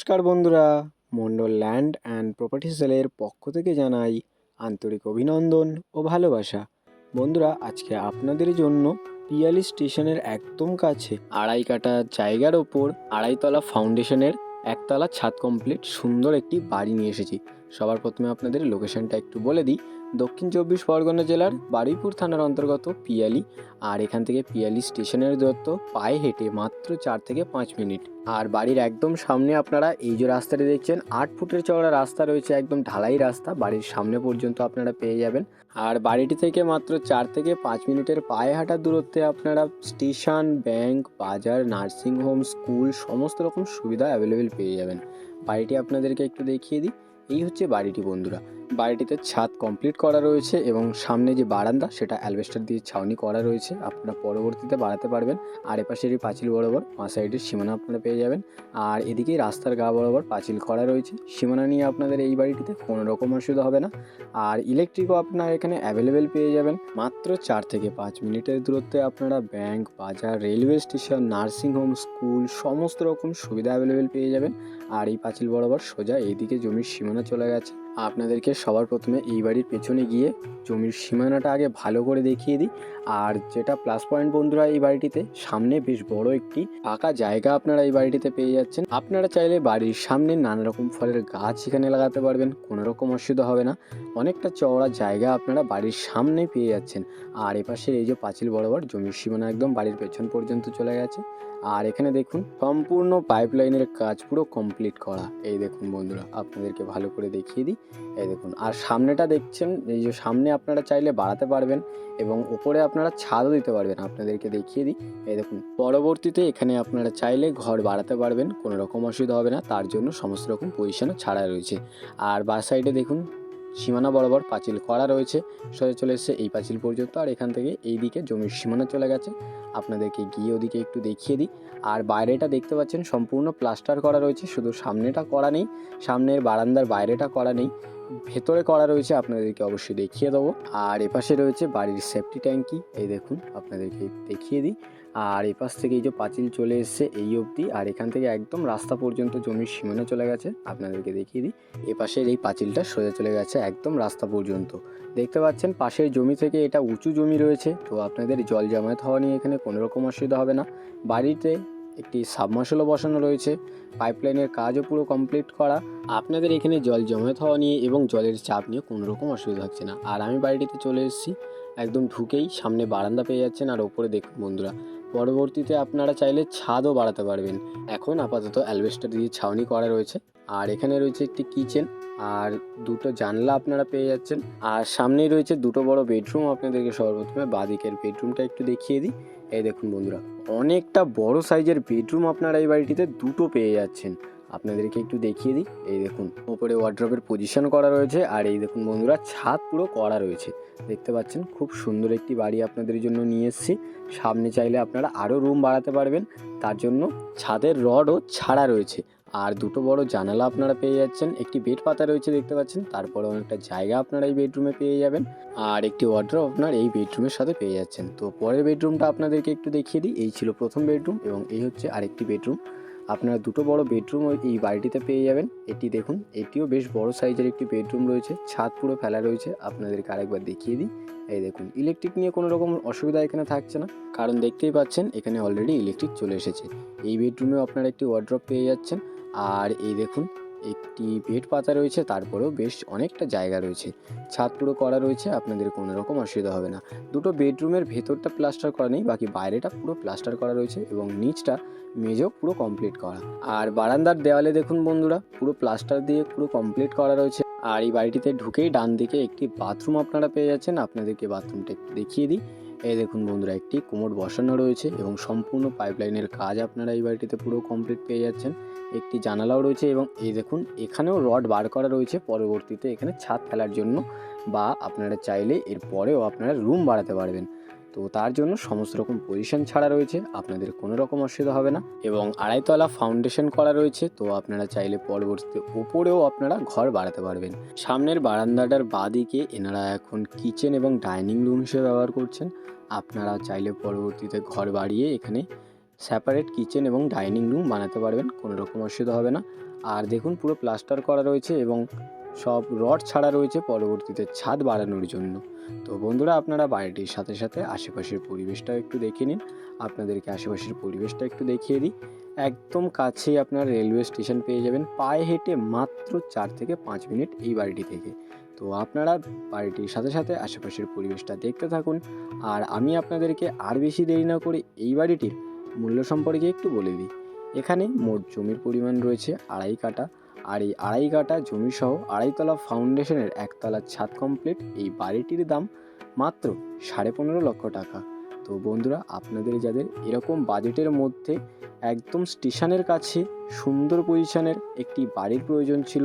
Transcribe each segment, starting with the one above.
নমস্কার বন্ধুরা, Mondal land and property সেলের পক্ষ থেকে জানাই আন্তরিক অভিনন্দন ও ভালোবাসা। বন্ধুরা, আজকে আপনাদের জন্য পিয়ালি স্টেশনের একদম কাছে আড়াই কাটা জায়গার ওপর আড়াইতলা ফাউন্ডেশনের একতলা ছাদ কমপ্লিট সুন্দর একটি বাড়ি নিয়ে এসেছি। সবার প্রথমে আপনাদের লোকেশনটা একটু বলে দিই। দক্ষিণ চব্বিশ পরগনা জেলার বারুইপুর থানার অন্তর্গত পিয়ালি আর এখান থেকে পিয়ালি স্টেশনের দূরত্ব পায়ে হেঁটে মাত্র চার থেকে পাঁচ মিনিট। আর বাড়ির একদম সামনে আপনারা এই যে রাস্তাটি দেখছেন, আট ফুটের চওড়া রাস্তা রয়েছে, একদম ঢালাই রাস্তা। বাড়ির সামনে পর্যন্ত আপনারা পেয়ে যাবেন। আর বাড়িটি থেকে মাত্র চার থেকে পাঁচ মিনিটের পায়ে হাঁটার দূরত্বে আপনারা স্টেশন, ব্যাংক, বাজার, নার্সিং হোম, স্কুল, সমস্ত রকম সুবিধা অ্যাভেলেবেল পেয়ে যাবেন। বাড়িটি আপনাদেরকে একটু দেখিয়ে দিই। এই হচ্ছে বাড়িটি বন্ধুরা। বাড়িটিতে ছাদ কমপ্লিট করা রয়েছে এবং সামনে যে বারান্দা, সেটা অ্যালবেস্টার দিয়ে ছাউনি করা রয়েছে। আপনারা পরবর্তীতে বাড়াতে পারবেন। আর এপাশের এই পাঁচিল বরাবর পাঁচ সাইডের সীমানা আপনারা পেয়ে যাবেন। আর এদিকেই রাস্তার গা বরাবর পাঁচিল করা রয়েছে। সীমানা নিয়ে আপনাদের এই বাড়িটিতে কোনো রকম অসুবিধা হবে না। আর ইলেকট্রিকও আপনারা এখানে অ্যাভেলেবেল পেয়ে যাবেন। মাত্র চার থেকে পাঁচ মিনিটের দূরত্বে আপনারা ব্যাংক বাজার railway station nursing home school সমস্ত রকম সুবিধা অ্যাভেলেবেল পেয়ে যাবেন। আর এই পাঁচিল বরাবর সোজা এইদিকে জমির সীমানা চলে গেছে। আপনাদেরকে সবার প্রথমে এই বাড়ির পেছনে গিয়ে জমির সীমানাটা আগে ভালো করে দেখিয়ে দিই। আর যেটা প্লাস পয়েন্ট বন্ধুরা এই বাড়িটিতে, সামনে বেশ বড় একটি ফাঁকা জায়গা আপনারা এই বাড়িটিতে পেয়ে যাচ্ছেন। আপনারা চাইলে বাড়ির সামনে নানা রকম ফলের গাছ এখানে লাগাতে পারবেন, কোনো রকম অসুবিধা হবে না। অনেকটা চওড়া জায়গা আপনারা বাড়ির সামনেই পেয়ে যাচ্ছেন। আর এপাশের এই যে পাঁচিল বরাবর জমির সীমানা একদম বাড়ির পেছন পর্যন্ত চলে গেছে। আর এখানে দেখুন, সম্পূর্ণ পাইপ লাইনের কাজ পুরো কমপ্লিট করা। এই দেখুন বন্ধুরা, আপনাদেরকে ভালো করে দেখিয়ে দিই। এই দেখুন, আর সামনেটা দেখছেন, এই যে সামনে আপনারা চাইলে বাড়াতে পারবেন এবং উপরে আপনারা ছাদও দিতে পারবেন। আপনাদেরকে দেখিয়ে দিই, এই দেখুন, পরবর্তীতে এখানে আপনারা চাইলে ঘর বাড়াতে পারবেন, কোনো রকম অসুবিধা হবে না, তার জন্য সমস্ত রকম পজিশনও ছাড়া রয়েছে। আর বা সাইডে দেখুন সীমানা বরাবর পাঁচিল করা রয়েছে। সরে চলে এসছে এই পাঁচিল পর্যন্ত। আর এখান থেকে এই দিকে জমির সীমানা চলে গেছে। আপনাদেরকে গিয়ে ওদিকে একটু দেখিয়ে দিই। আর বাইরেটা দেখতে পাচ্ছেন, সম্পূর্ণ প্লাস্টার করা রয়েছে। শুধু সামনেটা করা নেই, সামনের বারান্দার বাইরেটা করা নেই। ভেতরে করা রয়েছে, আপনাদেরকে অবশ্যই দেখিয়ে দেবো। আর এপাশে রয়েছে বাড়ির সেফটি ট্যাঙ্কি, এই দেখুন, আপনাদেরকে দেখিয়ে দিই। আর এপাশ থেকে এই যে পাঁচিল চলে এসছে, এই অবধি, আর এখান থেকে একদম রাস্তা পর্যন্ত জমির সীমানা চলে গেছে, আপনাদেরকে দেখিয়ে দিই। এপাশের এই পাঁচিলটা সোজা চলে গেছে, একদম রাস্তা পর্যন্ত। দেখতে পাচ্ছেন, পাশের জমি থেকে এটা উঁচু জমি রয়েছে, তো আপনাদের জল জমায়েত হওয়া নিয়ে এখানে কোনো রকম অসুবিধা হবে না। বাড়িতে একটি সাবমার্শালও বসানো রয়েছে। পাইপলাইনের কাজও পুরো কমপ্লিট করা। আপনাদের এখানে জল জমে থাওয়া নিয়ে এবং জলের চাপ নিয়ে কোনো রকম অসুবিধা হচ্ছে না। আর আমি বাড়িটিতে চলে এসেছি। একদম ঢুকেই সামনে বারান্দা পেয়ে যাচ্ছেন আর ওপরে দেখুন বন্ধুরা। পরবর্তীতে আপনারা চাইলে ছাদও বাড়াতে পারবেন। এখন আপাতত অ্যালবেস্টার দিয়ে ছাউনি করা রয়েছে। আর এখানে রয়েছে একটি কিচেন আর দুটো জানলা আপনারা পেয়ে যাচ্ছেন। আর সামনেই রয়েছে দুটো বড় বেডরুম, আপনাদেরকে সর্বপ্রথমে বাদিকের বেডরুমটা একটু দেখিয়ে দিই। এই দেখুন বন্ধুরা, অনেকটা বড় সাইজের বেডরুম আপনারা এই বাড়িটিতে দুটো পেয়ে যাচ্ছেন। আপনাদেরকে একটু দেখিয়ে দিই, এই দেখুন, ওপরে ওয়ার্ড্রপের পজিশন করা রয়েছে আর এই দেখুন বন্ধুরা, ছাদ পুরো করা রয়েছে। দেখতে পাচ্ছেন, খুব সুন্দর একটি বাড়ি আপনাদের জন্য নিয়ে এসেছি। সামনে চাইলে আপনারা আরও রুম বাড়াতে পারবেন। তার জন্য ছাদের রডও ছাড়া রয়েছে। আর দুটো বড় জানালা আপনারা পেয়ে যাচ্ছেন। একটি বেড পাতা রয়েছে দেখতে পাচ্ছেন, তারপরে অনেকটা জায়গা আপনারা এই বেডরুমে পেয়ে যাবেন। আর একটি ওয়ার্ড্রপ আপনার এই বেডরুমের সাথে পেয়ে যাচ্ছেন। তো পরের বেডরুমটা আপনাদেরকে একটু দেখিয়ে দিই, এই ছিল প্রথম বেডরুম এবং এই হচ্ছে আরেকটি বেডরুম। আপনারা দুটো বড় বেডরুম এই বাড়িটিতে পেয়ে যাবেন। এটি দেখুন, এটিও বেশ বড় সাইজের একটি বেডরুম রয়েছে, ছাদ পুরো ফেলা রয়েছে। আপনাদেরকে আরেকবার দেখিয়ে দিই, এই দেখুন ইলেকট্রিক নিয়ে কোনো রকম অসুবিধা এখানে থাকছে না। কারণ দেখতেই পাচ্ছেন, এখানে অলরেডি ইলেকট্রিক চলে এসেছে। এই বেডরুমেও আপনারা একটি ওয়ার্ড্রপ পেয়ে যাচ্ছেন। আর এই দেখুন, একটি বেড পাতা রয়েছে, তারপরেও বেশ অনেকটা জায়গা রয়েছে। ছাদ পুরো করা রয়েছে, আপনাদের কোনো রকম অসুবিধা হবে না। দুটো বেডরুমের ভেতরটা প্লাস্টার করা নেই, বাকি বাইরেটা পুরো প্লাস্টার করা রয়েছে এবং নিচটা মেজও পুরো কমপ্লিট করা। আর বারান্দার দেওয়ালে দেখুন বন্ধুরা, পুরো প্লাস্টার দিয়ে পুরো কমপ্লিট করা রয়েছে। আর এই বাড়িটিতে ঢুকেই ডান দিকে একটি বাথরুম আপনারা পেয়ে যাচ্ছেন। আপনাদেরকে বাথরুমটা একটু দেখিয়ে দিই। এই দেখুন বন্ধুরা, একটি কোমর বসানো রয়েছে এবং সম্পূর্ণ পাইপলাইনের কাজ আপনারা এই বাড়িটিতে পুরো কমপ্লিট পেয়ে যাচ্ছেন। একটি জানালাও রয়েছে এবং এই দেখুন, এখানেও রড বার করা রয়েছে। পরবর্তীতে এখানে ছাদ ফেলার জন্য বা আপনারা চাইলে এরপরেও আপনারা রুম বাড়াতে পারবেন। তো তার জন্য সমস্ত রকম পজিশন ছাড়া রয়েছে, আপনাদের কোনো রকম অসুবিধা হবে না। এবং আড়াইতলা ফাউন্ডেশন করা রয়েছে, তো আপনারা চাইলে পরবর্তীতে ওপরেও আপনারা ঘর বাড়াতে পারবেন। সামনের বারান্দাটার বাদিকে এনারা এখন কিচেন এবং ডাইনিং রুম হিসেবে ব্যবহার করছেন। আপনারা চাইলে পরবর্তীতে ঘর বাড়িয়ে এখানে সেপারেট কিচেন এবং ডাইনিং রুম বানাতে পারবেন, কোনো রকম অসুবিধা হবে না। আর দেখুন পুরো প্লাস্টার করা রয়েছে এবং সব রড ছাড়া রয়েছে পরবর্তীতে ছাদ বাড়ানোর জন্য। তো বন্ধুরা, আপনারা বাড়িটির সাথে সাথে আশেপাশের পরিবেশটাও একটু দেখে নিন। আপনাদেরকে আশেপাশের পরিবেশটা একটু দেখিয়ে দিই। একদম কাছেই আপনার রেলওয়ে স্টেশন পেয়ে যাবেন পায়ে হেঁটে মাত্র চার থেকে পাঁচ মিনিট এই বাড়িটি থেকে। তো আপনারা বাড়িটির সাথে সাথে আশেপাশের পরিবেশটা দেখতে থাকুন। আর আমি আপনাদেরকে আর বেশি দেরি না করে এই বাড়িটির মূল্য সম্পর্কে একটু বলে দিই। এখানে মোট জমির পরিমাণ রয়েছে আড়াই কাটা আর এই আড়াই কাটা জমি সহ আড়াইতলা ফাউন্ডেশনের একতলা ছাদ কমপ্লিট। এই বাড়িটির দাম মাত্র সাড়ে পনেরো লক্ষ টাকা। তো বন্ধুরা, আপনাদের যাদের এরকম বাজেটের মধ্যে একদম স্টেশনের কাছে সুন্দর পজিশনের একটি বাড়ির প্রয়োজন ছিল,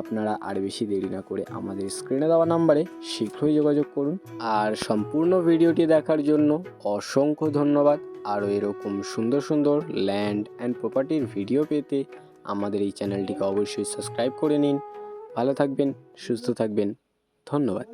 আপনারা আর বেশি দেরি না করে আমাদের স্ক্রিনে দেওয়া নাম্বারে শীঘ্রই যোগাযোগ করুন। আর সম্পূর্ণ ভিডিওটি দেখার জন্য অসংখ্য ধন্যবাদ। আরও এরকম সুন্দর সুন্দর ল্যান্ড অ্যান্ড প্রপার্টির ভিডিও পেতে আমাদের এই চ্যানেলটিকে অবশ্যই সাবস্ক্রাইব করে নিন। ভালো থাকবেন সুস্থ থাকবেন। ধন্যবাদ।